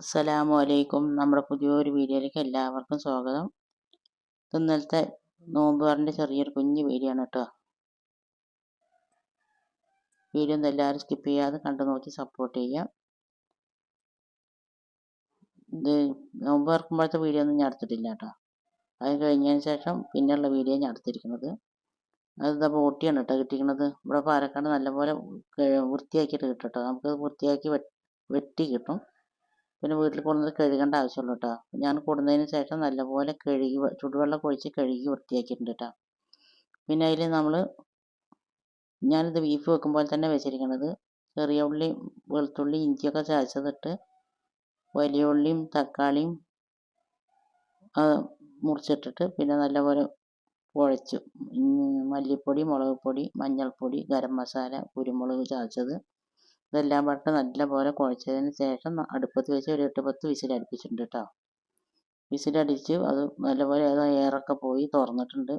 അസ്സലാമു അലൈക്കും നമ്മുടെ പുതിയൊരു വീഡിയോയിലേക്ക് എല്ലാവർക്കും സ്വാഗതം. ഇത് ഇന്നലത്തെ നോമ്പുകാരന്റെ ചെറിയൊരു കുഞ്ഞു വീഡിയോ ആണ് കേട്ടോ. വീഡിയോ ഒന്നും എല്ലാവരും സ്കിപ്പ് ചെയ്യാതെ കണ്ടു നോക്കി സപ്പോർട്ട് ചെയ്യാം ഇത് നോമ്പ് തുറക്കുമ്പോഴത്തെ വീഡിയോ ഒന്നും ഞാൻ എടുത്തിട്ടില്ല കേട്ടോ. അത് കഴിഞ്ഞതിന് ശേഷം പിന്നെയുള്ള വീഡിയോ ഞാൻ എടുത്തിരിക്കുന്നത്. അത് ബോട്ടിയാണ് കേട്ടോ കിട്ടിയിരിക്കുന്നത്. ഇവിടെ പാലക്കാട് നല്ലപോലെ വൃത്തിയാക്കിയിട്ട് കിട്ടും കേട്ടോ. നമുക്ക് വൃത്തിയാക്കി വെട്ടി കിട്ടും. പിന്നെ വീട്ടിൽ കൊണ്ടുവന്ന് കഴുകേണ്ട ആവശ്യമുള്ളൂ കേട്ടോ ഞാൻ കൊടുന്നതിന് ശേഷം നല്ലപോലെ കഴുകി ചുടുവെള്ളം ഒഴിച്ച് കഴുകി വൃത്തിയാക്കിയിട്ടുണ്ട് കേട്ടോ പിന്നെ അതിൽ നമ്മൾ ഞാനിത് ബീഫ് വെക്കുമ്പോൾ തന്നെ വെച്ചിരിക്കുന്നത് ചെറിയ ഉള്ളി വെളുത്തുള്ളി ഇഞ്ചിയൊക്കെ ചതച്ചതിട്ട് വലിയ ഉള്ളിയും തക്കാളിയും മുറിച്ചിട്ടിട്ട് പിന്നെ നല്ലപോലെ കുഴച്ചു മല്ലിപ്പൊടി മുളക് പൊടി മഞ്ഞൾപ്പൊടി ഗരം മസാല കുരുമുളക് ചതച്ചത് ഇതെല്ലാം പാട്ട് നല്ലപോലെ കുഴച്ചതിന് ശേഷം അടുപ്പത്ത് വെച്ച് ഒരു എട്ട് പത്ത് വിസിലടുപ്പിച്ചിട്ടുണ്ട് കേട്ടോ വിസിലടിച്ച് അത് നല്ലപോലെ അത് എയറൊക്കെ പോയി തുറന്നിട്ടുണ്ട്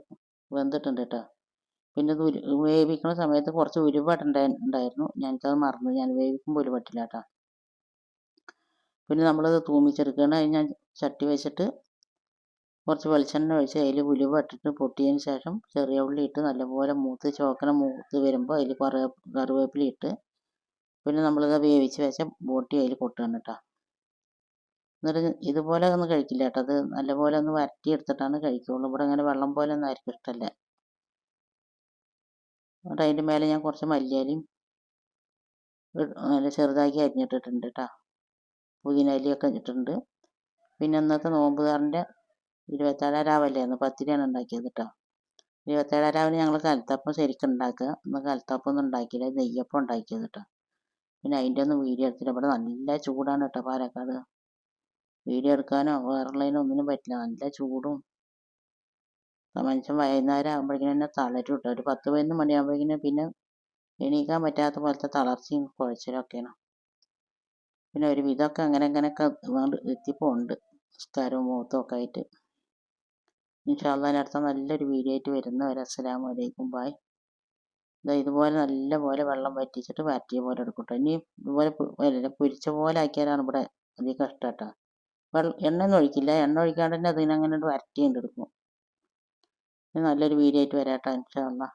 വെന്തിട്ടുണ്ട് കേട്ടോ പിന്നെ ഇത് ഉരു വേവിക്കുന്ന സമയത്ത് കുറച്ച് ഉരുവട്ടുണ്ടായിരുന്നു ഞാനിത് മറന്നു. ഞാൻ വേവിക്കുമ്പോൾ ഉരുവട്ടില്ല കേട്ടോ പിന്നെ നമ്മളത് തൂമിച്ചെടുക്കുകയാണ്. അതിന് ഞാൻ ചട്ടി വെച്ചിട്ട് കുറച്ച് വെളിച്ചെണ്ണ ഒഴിച്ച് അതിൽ ഉലുവ ഇട്ടിട്ട് പൊട്ടിയതിന് ശേഷം ചെറിയ ഉള്ളി ഇട്ട് നല്ലപോലെ മൂത്ത് ചോക്കനെ മൂത്ത് വരുമ്പോൾ അതിൽ കുറേ കറിവേപ്പില ഇട്ട് പിന്നെ നമ്മളിത് വേവിച്ച് വെച്ച ബോട്ടി അതിൽ കൊട്ടുകയാണ് കേട്ടോ എന്നിട്ട് ഇതുപോലെ ഒന്നും കഴിക്കില്ല കേട്ടോ അത് നല്ലപോലെ ഒന്ന് വരട്ടി എടുത്തിട്ടാണ് കഴിക്കുള്ളൂ. ഇവിടെ അങ്ങനെ വെള്ളം പോലെ ഒന്നും ആയിരിക്കും ഇഷ്ടമല്ല എന്നിട്ട് അതിന്റെ മേലെ ഞാൻ കുറച്ച് മല്ലിയാലും ചെറുതാക്കി അരിഞ്ഞിട്ടിട്ടുണ്ട് കേട്ടോ പുതിന അലിയൊക്കെ ഇട്ടിട്ടുണ്ട്. പിന്നെ ഇന്നത്തെ നോമ്പുകാരന്റെ ഇരുപത്തേഴാം രാവല്ലേ? അന്ന് പത്തിരിയാണ് ഉണ്ടാക്കിയത് കേട്ടോ ഇരുപത്തേഴാം രാവിലെ ഞങ്ങൾ കലത്തപ്പം ശരിക്കും ഉണ്ടാക്കുക. ഇന്ന് കലത്തപ്പം ഒന്നും ഉണ്ടാക്കിയില്ല. നെയ്യപ്പം ഉണ്ടാക്കിയത് കേട്ടോ പിന്നെ അതിന്റെ ഒന്നും വീഡിയോ എടുത്തില്ല. ഇവിടെ നല്ല ചൂടാണ് കേട്ടോ പാലക്കാട്. വീഡിയോ എടുക്കാനോ വേറുള്ളതിനോ ഒന്നിനും പറ്റില്ല. നല്ല ചൂടും. മനുഷ്യൻ വൈകുന്നേരം ആകുമ്പോഴേക്കും തന്നെ തളരും കേട്ടോ. ഒരു പത്ത് പതിനൊന്ന് മണിയാകുമ്പോഴേക്കും പിന്നെ എണീക്കാൻ പറ്റാത്ത പോലത്തെ തളർച്ചയും കുഴച്ചിലൊക്കെയാണ് പിന്നെ ഒരു വിധമൊക്കെ അങ്ങനെ അങ്ങനെയൊക്കെ എത്തിപ്പോണ്ട് മുഖത്തും ഒക്കെ ആയിട്ട്. ഇൻഷാല്ലാ അടുത്ത നല്ലൊരു വീഡിയോ ആയിട്ട് വരുന്നവരെ അസ്സലാമു അലൈക്കും. ബായ് ഇതുപോലെ നല്ല പോലെ വെള്ളം വറ്റിച്ചിട്ട് വരട്ടിയ പോലെ എടുക്കട്ടോ ഇനി ഇതുപോലെ പൊരിച്ച പോലെ ആക്കിയാലാണ് ഇവിടെ അധികം ഇഷ്ടം കേട്ടോ. വെള്ളം എണ്ണ ഒന്നും ഒഴിക്കില്ല. എണ്ണ ഒഴിക്കാണ്ട് തന്നെ അതിനങ്ങനെ വരട്ടി എടുക്കും. നല്ലൊരു വീഡിയോ ആയിട്ട് വരാട്ടോ ഇൻഷാല്ലാ